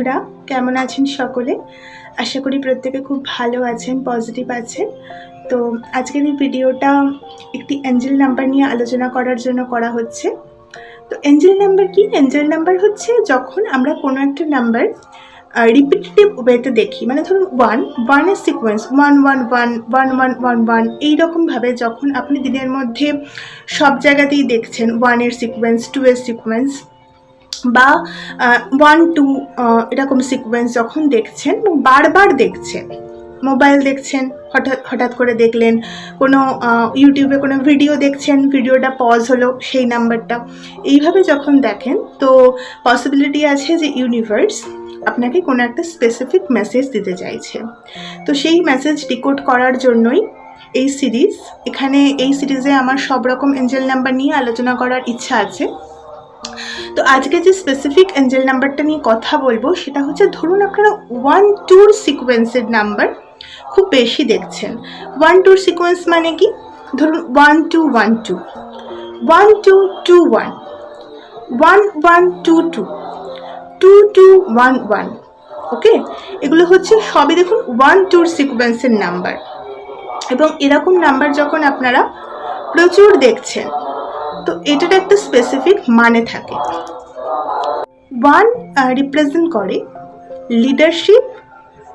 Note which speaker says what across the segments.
Speaker 1: বন্ধুরা, কেমন আছেন সকলে? আশা করি প্রত্যেকে খুব ভালো আছেন পজিটিভ আছেন। তো আজকের এই ভিডিওটা একটি অ্যাঞ্জেল নাম্বার নিয়ে আলোচনা করার জন্য করা হচ্ছে। তো অ্যাঞ্জেল নাম্বার কি? অ্যাঞ্জেল নাম্বার হচ্ছে যখন আমরা কোনো একটা নাম্বার রিপিটেটিভ ওয়েতে দেখি মানে ধরুন ওয়ান ওয়ানের sequence one one one one one one one এইরকমভাবে যখন আপনি দিনের মধ্যে সব জায়গাতেই দেখছেন ওয়ানের সিকোয়েন্স টু এর সিকোয়েন্স বা ওয়ান টু এরকম সিকোয়েন্স যখন দেখছেন, বারবার দেখছেন মোবাইল দেখছেন, হঠাৎ হঠাৎ করে দেখলেন, কোনো ইউটিউবে কোনো ভিডিও দেখছেন ভিডিওটা পজ হলো, সেই নাম্বারটা এইভাবে যখন দেখেন, তো পসিবিলিটি আছে যে ইউনিভার্স আপনাকে কোনো একটা স্পেসিফিক মেসেজ দিতে চাইছে। তো সেই মেসেজ ডিকোড করার জন্যই এই সিরিজ এখানে এই সিরিজে আমার সব রকম এঞ্জেল নাম্বার নিয়ে আলোচনা করার ইচ্ছা আছে। তো আজকে যে স্পেসিফিক এঞ্জেল নাম্বারটা নিয়ে কথা বলব, সেটা হচ্ছে ধরুন আপনারা ওয়ান টুর সিকোয়েন্সের নাম্বার খুব বেশি দেখছেন। ওয়ান টুর সিকোয়েন্স মানে কি? ধরুন one two one two one two two one one one two two two two one one okay এগুলো হচ্ছে সবই দেখুন ওয়ান টুর সিকোয়েন্সের নাম্বার এবং এরকম নাম্বার যখন আপনারা প্রচুর দেখছেন তো এটার একটা স্পেসিফিক মানে থাকে। ওয়ান রিপ্রেজেন্ট করে লিডারশিপ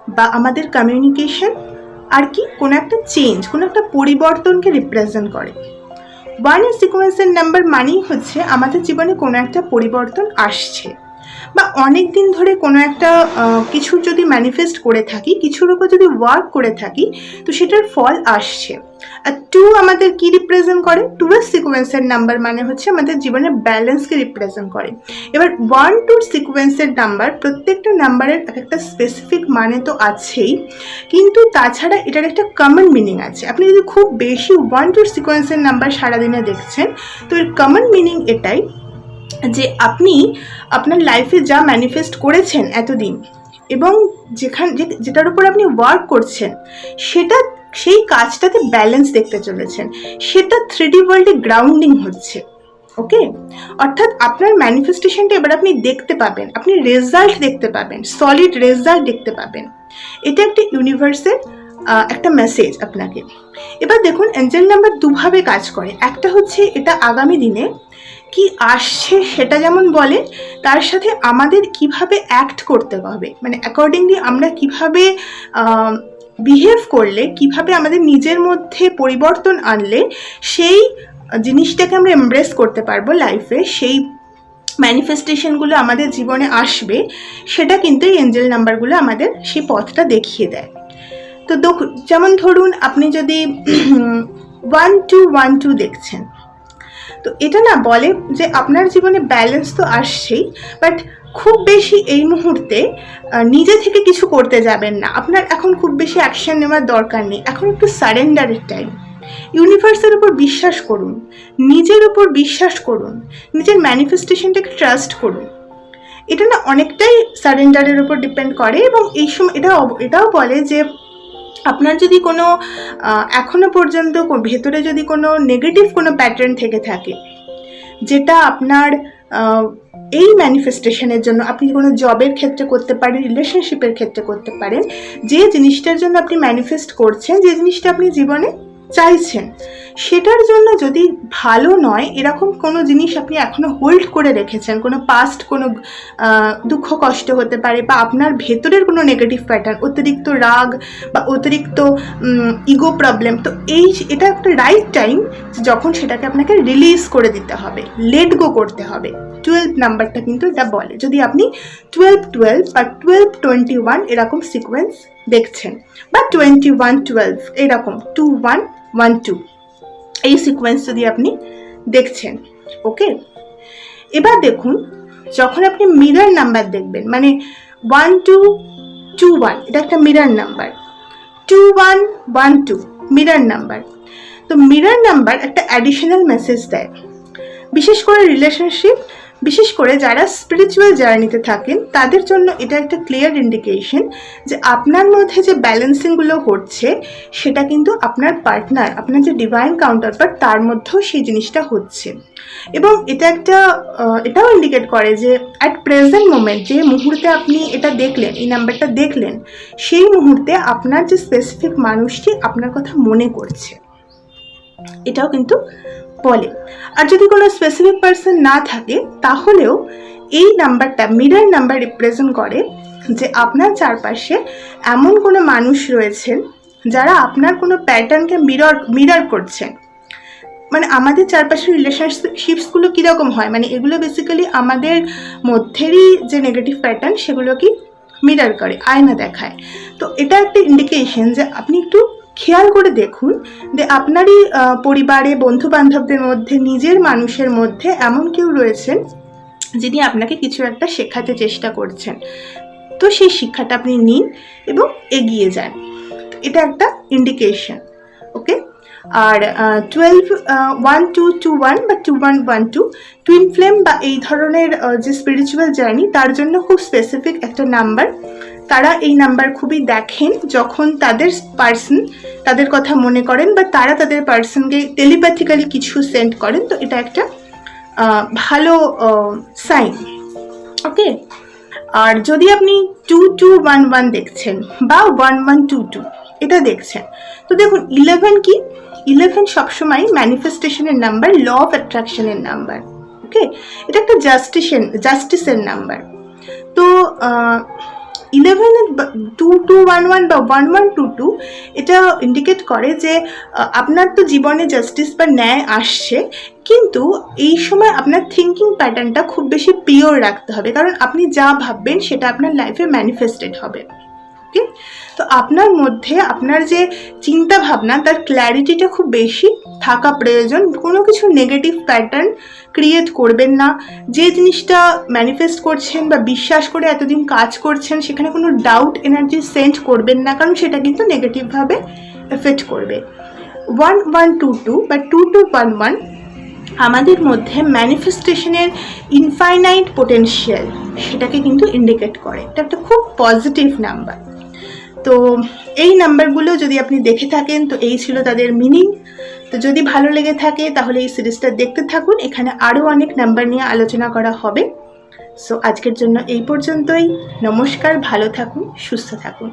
Speaker 1: বা আমাদের কমিউনিকেশন আর কি কোনো একটা চেঞ্জ কোনো একটা পরিবর্তনকে রিপ্রেজেন্ট করে। ওয়ান সিকোয়েন্সের নাম্বার মানেই হচ্ছে আমাদের জীবনে কোনো একটা পরিবর্তন আসছে। বা অনেক দিন ধরে কোনো একটা কিছু যদি ম্যানিফেস্ট করে থাকি, কিছুর উপর যদি ওয়ার্ক করে থাকি, তো সেটার ফল আসছে। আর টু আমাদের কি রিপ্রেজেন্ট করে? টু এর সিকোয়েন্সের নাম্বার মানে হচ্ছে আমাদের জীবনের ব্যালেন্সকে রিপ্রেজেন্ট করে। এবার ওয়ান টুর সিকোয়েন্সের নাম্বার প্রত্যেকটা নাম্বারের এক একটা স্পেসিফিক মানে তো আছেই, কিন্তু তাছাড়া এটার একটা কমন মিনিং আছে। আপনি যদি খুব বেশি ওয়ান টুর সিকোয়েন্সের নাম্বার সারাদিনে দেখছেন, তো এর কমন মিনিং এটাই যে আপনি আপনার লাইফে যা ম্যানিফেস্ট করেছেন এতদিন এবং যেখান যেটার উপর আপনি ওয়ার্ক করছেন, সেটা সেই কাজটাতে ব্যালেন্স দেখতে চলেছেন। সেটা থ্রিডি ওয়ার্ল্ডে গ্রাউন্ডিং হচ্ছে ওকে অর্থাৎ আপনার ম্যানিফেস্টেশনটা এবার আপনি দেখতে পাবেন, আপনি রেজাল্ট দেখতে পাবেন সলিড রেজাল্ট দেখতে পাবেন। এটা একটা ইউনিভার্সের একটা মেসেজ আপনাকে। এবার দেখুন অ্যাঞ্জেল নাম্বার দুভাবে কাজ করে। একটা হচ্ছে এটা আগামী দিনে কি আসছে সেটা যেমন বলে, তার সাথে আমাদের কীভাবে অ্যাক্ট করতে হবে? মানে অ্যাকর্ডিংলি আমরা কীভাবে বিহেভ করলে, কীভাবে আমাদের নিজের মধ্যে পরিবর্তন আনলে সেই জিনিসটাকে আমরা এমব্রেস করতে পারব লাইফে সেই ম্যানিফেস্টেশনগুলো আমাদের জীবনে আসবে, সেটা কিন্তু এই এঞ্জেল নাম্বারগুলো আমাদের সেই পথটা দেখিয়ে দেয়। তো যেমন ধরুন আপনি যদি ওয়ান টু ওয়ান টু দেখছেন তো এটা না বলে যে আপনার জীবনে ব্যালেন্স তো আসছেই বাট খুব বেশি এই মুহূর্তে নিজে থেকে কিছু করতে যাবেন না। আপনার এখন খুব বেশি অ্যাকশন নেওয়ার দরকার নেই। এখন একটু সারেন্ডারের টাইম ইউনিভার্সের উপর বিশ্বাস করুন। নিজের উপর বিশ্বাস করুন। নিজের ম্যানিফেস্টেশনটাকে ট্রাস্ট করুন। এটা না অনেকটাই সারেন্ডারের উপর ডিপেন্ড করে এবং এই সময় এটা এটাও বলে যে আপনার যদি কোনো এখনও পর্যন্ত ভেতরে যদি কোনো নেগেটিভ কোনো প্যাটার্ন থেকে থাকে, যেটা আপনার এই ম্যানিফেস্টেশনের জন্য আপনি কোনো জবের ক্ষেত্রে করতে পারেন রিলেশনশিপের ক্ষেত্রে করতে পারেন, যে জিনিসটার জন্য আপনি ম্যানিফেস্ট করছেন, যে জিনিসটা আপনি জীবনে চাইছেন। সেটার জন্য যদি ভালো নয়, এরকম কোনো জিনিস আপনি এখনও হোল্ড করে রেখেছেন, কোনো পাস্ট কোনো দুঃখ কষ্ট হতে পারে বা আপনার ভেতরের কোনো নেগেটিভ প্যাটার্ন অতিরিক্ত রাগ বা অতিরিক্ত ইগো প্রবলেম তো এই এটা একটা রাইট টাইম যখন সেটাকে আপনাকে রিলিজ করে দিতে হবে লেট গো করতে হবে। টুয়েলভ নাম্বারটা কিন্তু এটা বলে। যদি আপনি টুয়েলভ টুয়েলভ বা টুয়েলভ টোয়েন্টি ওয়ান এরকম সিকোয়েন্স দেখছেন, বা টোয়েন্টি ওয়ান টুয়েলভ এরকম টু ওয়ান ওয়ান টু এই সিকোয়েন্স যদি আপনি দেখছেন ওকে এবার দেখুন, যখন আপনি মিরার নাম্বার দেখবেন মানে ওয়ান টু টু ওয়ান এটা একটা mirror number two one one two mirror number তো মিরার নাম্বার একটা অ্যাডিশনাল মেসেজ দেয়। বিশেষ করে রিলেশনশিপ বিশেষ করে যারা স্পিরিচুয়াল জার্নিতে থাকেন, তাদের জন্য এটা একটা ক্লিয়ার ইন্ডিকেশন যে আপনার মধ্যে যে ব্যালেন্সিংগুলো হচ্ছে, সেটা কিন্তু আপনার পার্টনার আপনার যে ডিভাইন কাউন্টার পার্ট তার মধ্যেও সেই জিনিসটা হচ্ছে। এবং এটা একটা এটাও ইন্ডিকেট করে যে অ্যাট প্রেজেন্ট মোমেন্ট যে মুহূর্তে আপনি এটা দেখলেন, এই নাম্বারটা দেখলেন, সেই মুহূর্তে আপনার যে স্পেসিফিক মানুষটি আপনার কথা মনে করছে। এটাও কিন্তু বলে। আর যদি কোনো স্পেসিফিক পার্সন না থাকে, তাহলেও এই নাম্বারটা মিরর নাম্বার রিপ্রেজেন্ট করে যে আপনার চারপাশে এমন কোনো মানুষ রয়েছেন যারা আপনার কোনো প্যাটার্নকে মিরর মিরর করছেন। মানে আমাদের চারপাশের রিলেশনশিপসগুলো কীরকম হয়? মানে এগুলো বেসিক্যালি আমাদের মধ্যেরই যে নেগেটিভ প্যাটার্ন সেগুলোকে মিরর করে, আয়না দেখায়। তো এটা একটা ইন্ডিকেশন যে আপনি একটু খেয়াল করে দেখুন যে আপনারই পরিবারে বন্ধু বান্ধবদের মধ্যে, নিজের মানুষের মধ্যে এমন কেউ রয়েছেন যিনি আপনাকে কিছু একটা শেখাতে চেষ্টা করছেন। তো সেই শিক্ষাটা আপনি নিন এবং এগিয়ে যান। এটা একটা ইন্ডিকেশন ওকে আর twelve one two two one বা two one one two twin flame বা এই ধরনের যে স্পিরিচুয়াল জার্নি তার জন্য খুব স্পেসিফিক একটা নাম্বার তারা এই নাম্বার খুবই দেখেন যখন তাদের পার্সন তাদের কথা মনে করেন বা তারা তাদের পার্সনকে টেলিপ্যাথিক্যালি কিছু সেন্ড করেন, তো এটা একটা ভালো সাইন ওকে আর যদি আপনি টু টু ওয়ান ওয়ান দেখছেন বা ওয়ান ওয়ান টু টু এটা দেখছেন, তো দেখুন ইলেভেন কি? ইলেভেন সবসময় ম্যানিফেস্টেশনের নাম্বার ল অফ অ্যাট্রাকশনের নাম্বার ওকে এটা একটা জাস্টিসের জাস্টিসের নাম্বার তো eleven two two one one বা ওয়ান ওয়ান টু টু এটা ইন্ডিকেট করে যে আপনার তো জীবনে জাস্টিস বা ন্যায় আসছে, কিন্তু এই সময় আপনার থিঙ্কিং প্যাটার্নটা খুব বেশি পিওর রাখতে হবে। কারণ আপনি যা ভাববেন সেটা আপনার লাইফে ম্যানিফেস্টেড হবে। ওকে তো আপনার মধ্যে আপনার যে চিন্তা ভাবনা তার ক্ল্যারিটিটা খুব বেশি। থাকা প্রয়োজন, কোনো কিছু নেগেটিভ প্যাটার্ন ক্রিয়েট করবেন না। যে জিনিসটা ম্যানিফেস্ট করছেন বা বিশ্বাস করে এতদিন কাজ করছেন, সেখানে কোনো ডাউট এনার্জি সেন্ড করবেন না, কারণ সেটা কিন্তু নেগেটিভভাবে এফেক্ট করবে। ওয়ান ওয়ান টু টু বা টু টু ওয়ান ওয়ান আমাদের মধ্যে ম্যানিফেস্টেশনের ইনফাইনাইট পোটেনশিয়াল সেটাকে কিন্তু ইন্ডিকেট করে। এটা একটা খুব পজিটিভ নাম্বার তো এই নাম্বারগুলো যদি আপনি দেখে থাকেন, তো এই ছিল তাদের মিনিং তো যদি ভালো লেগে থাকে, তাহলে এই সিরিজটা দেখতে থাকুন। এখানে আরও অনেক নাম্বার নিয়ে আলোচনা করা হবে। সো আজকের জন্য এই পর্যন্তই। নমস্কার, ভালো থাকুন, সুস্থ থাকুন।